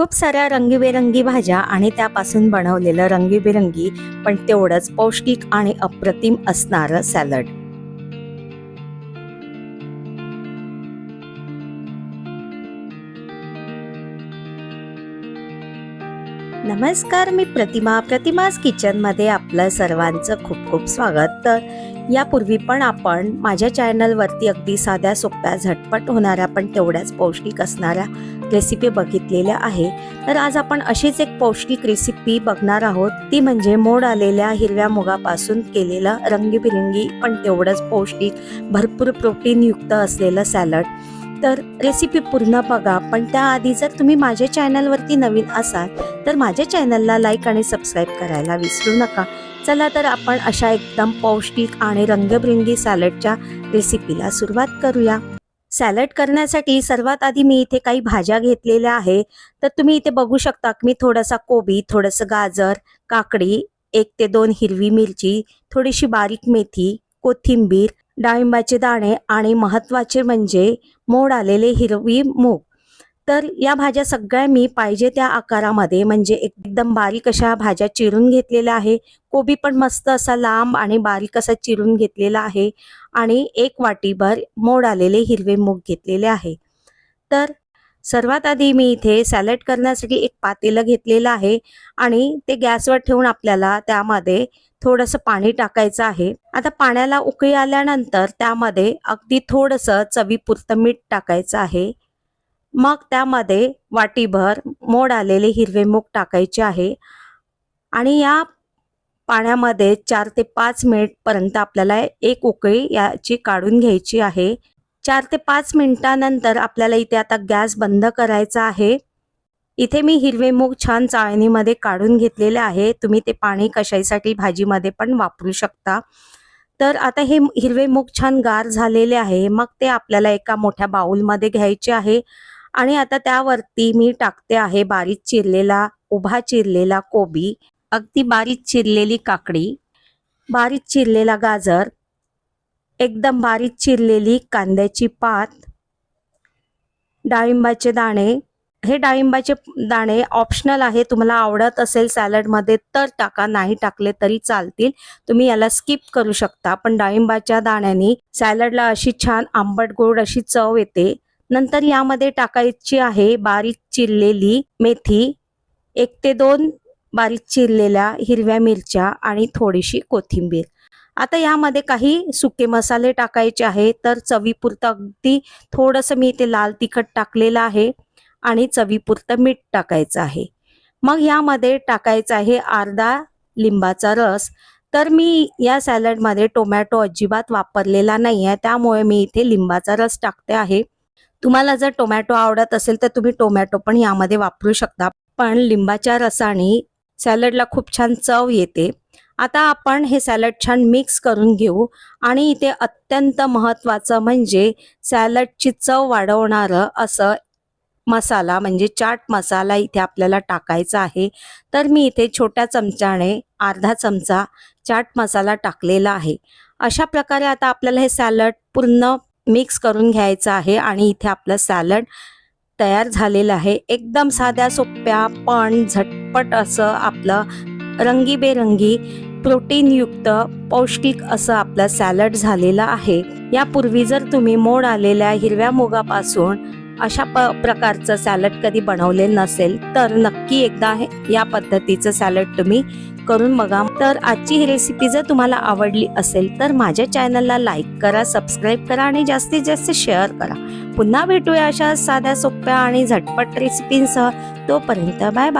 खूप साऱ्या रंगीबेरंगी भाज्या आणि त्यापासून बनवलेलं रंगीबेरंगी पण तेवढंच पौष्टिक आणि अप्रतिम असणारं सॅलड. नमस्कार मी प्रतिमा प्रतिमाज किचनमध्ये आपलं सर्वांचं खूप खूप स्वागत. तर यापूर्वी पण आपण माझ्या चॅनलवरती अगदी साध्या सोप्या झटपट होणाऱ्या पण तेवढ्याच पौष्टिक असणाऱ्या रेसिपी बघितलेल्या आहे. तर आज आपण अशीच एक पौष्टिक रेसिपी बघणार आहोत. ती म्हणजे मोड आलेल्या हिरव्या मुगापासून केलेलं रंगीबिरंगी पण तेवढंच पौष्टिक भरपूर प्रोटीन युक्त असलेलं सॅलड तर रेसिपी पूर्ण बघा. पण त्याआधी जर तुम्ही माझ्या चॅनलवरती नवीन असाल तर माझ्या चॅनलला लाईक आणि सबस्क्राईब करायला विसरू नका. चला तर आपण अशा एकदम पौष्टिक आणि रंगबिरंगी सॅलडच्या रेसिपीला सुरुवात करूया. सॅलड करण्यासाठी सर्वात आधी मी इथे काही भाज्या घेतलेल्या आहे तर तुम्ही इथे बघू शकता की मी थोडासा कोबी थोडंसं गाजर काकडी एक ते दोन हिरवी मिरची थोडीशी बारीक मेथी कोथिंबीर डाळिंबाचे दाणे आणि महत्त्वाचे म्हणजे मोड आलेले हिरवी मूग. तर या भाज्या सगळ्या मी पाहिजे त्या आकारामध्ये म्हणजे एकदम बारीक अशा भाज्या चिरून घेतलेल्या आहे. कोबी पण मस्त असा लांब आणि बारीक असा चिरून घेतलेला आहे आणि एक वाटीभर मोड आलेले हिरवे मूग घेतलेले आहे. तर सर्वात आधी मी इथे सॅलड करण्यासाठी एक पातेलं घेतलेलं आहे आणि ते गॅसवर ठेवून आपल्याला त्यामध्ये थोडंसं पाणी टाकायचं आहे. आता पाण्याला उकळी आल्यानंतर त्यामध्ये अगदी थोडंसं चवीपुरतं मीठ टाकायचं आहे. मग त्यामध्ये वाटीभर मोड आलेले हिरवे मूग टाकायचे आहे आणि या पाण्यामध्ये चार ते पाच मिनिटपर्यंत आपल्याला एक उकळी याची काढून घ्यायची आहे. चार ते पाच मिनिटानंतर आपल्याला इथे आता गॅस बंद करायचा आहे. इथे मी हिरवे मूग छान चाळणीमध्ये काढून घेतलेले आहे. तुम्ही ते पाणी कशाईसाठी भाजीमध्ये पण वापरू शकता. तर आता हे हिरवे मूग छान गार झालेले आहे. मग ते आपल्याला एका मोठ्या बाऊलमध्ये घ्यायचे आहे. आणि आता त्यावरती मी टाकते आहे बारीक चिरलेला उभा चिरलेला कोबी. अगदी बारीक चिरलेली काकडी. बारीक चिरलेला गाजर. एकदम बारीक चिरलेली कांद्याची पात डाळिंबाचे दाणे. हे डाळिंबाचे दाणे ऑप्शनल आहे. तुम्हाला आवडत असेल सॅलडमध्ये तर टाका. नाही टाकले तरी चालतील. तुम्ही याला स्किप करू शकता. पण डाळिंबाच्या दाण्याने सॅलडला अशी छान आंबट गोड अशी चव येते. नंतर यामध्ये टाकायची आहे बारीक चिरलेली मेथी. एक ते दोन बारीक चिरलेल्या हिरव्या मिरच्या आणि थोडीशी कोथिंबीर. आता यामध्ये काही सुके मसाले टाकायचे आहे. तर चवीपुरतं अगदी थोडंसं मी इथे लाल तिखट टाकलेलं आहे आणि चवीपुरतं मीठ टाकायचं आहे. मग यामध्ये टाकायचं आहे अर्धा लिंबाचा रस. तर मी या सॅलडमध्ये टोमॅटो अजिबात वापरलेला नाही आहे. त्यामुळे मी इथे लिंबाचा रस टाकते आहे. तुम्हाला जर टोमॅटो आवडत असेल तर तुम्ही टोमॅटो पण यामध्ये वापरू शकता. पण लिंबाच्या रसाने सॅलडला खूप छान चव येते. आता आपण हे सॅलड छान मिक्स करून घेऊ. आणि इथे अत्यंत महत्त्वाचं म्हणजे सॅलडची चव वाढवणारं असं मसाला म्हणजे चाट मसाला इथे आपल्याला टाकायचा आहे. तर मी इथे छोट्या चमच्याने अर्धा चमचा चाट मसाला टाकलेला आहे. अशा प्रकारे आता आपल्याला हे सॅलड पूर्ण मिक्स करून घ्यायचं आहे आणि इथे आपलं सॅलड तयार झालेलं आहे. एकदम साध्या सोप्या पण झटपट असं आपलं रंगीबेरंगी प्रोटीनयुक्त पौष्टिक असं आपलं सॅलड झालेलं आहे. यापूर्वी जर तुम्ही मोड आलेल्या हिरव्या मुगापासून अशा प प्रकारचं सॅलड कधी बनवले नसेल तर नक्की एकदा या पद्धतीचं सॅलड तुम्ही करून बघा. तर आजची ही रेसिपी जर तुम्हाला आवडली असेल तर माझ्या चॅनलला लाईक करा सबस्क्राईब करा आणि जास्तीत जास्त शेअर करा. पुन्हा भेटूया अशा साध्या सोप्या आणि झटपट रेसिपींसह तोपर्यंत बाय बाय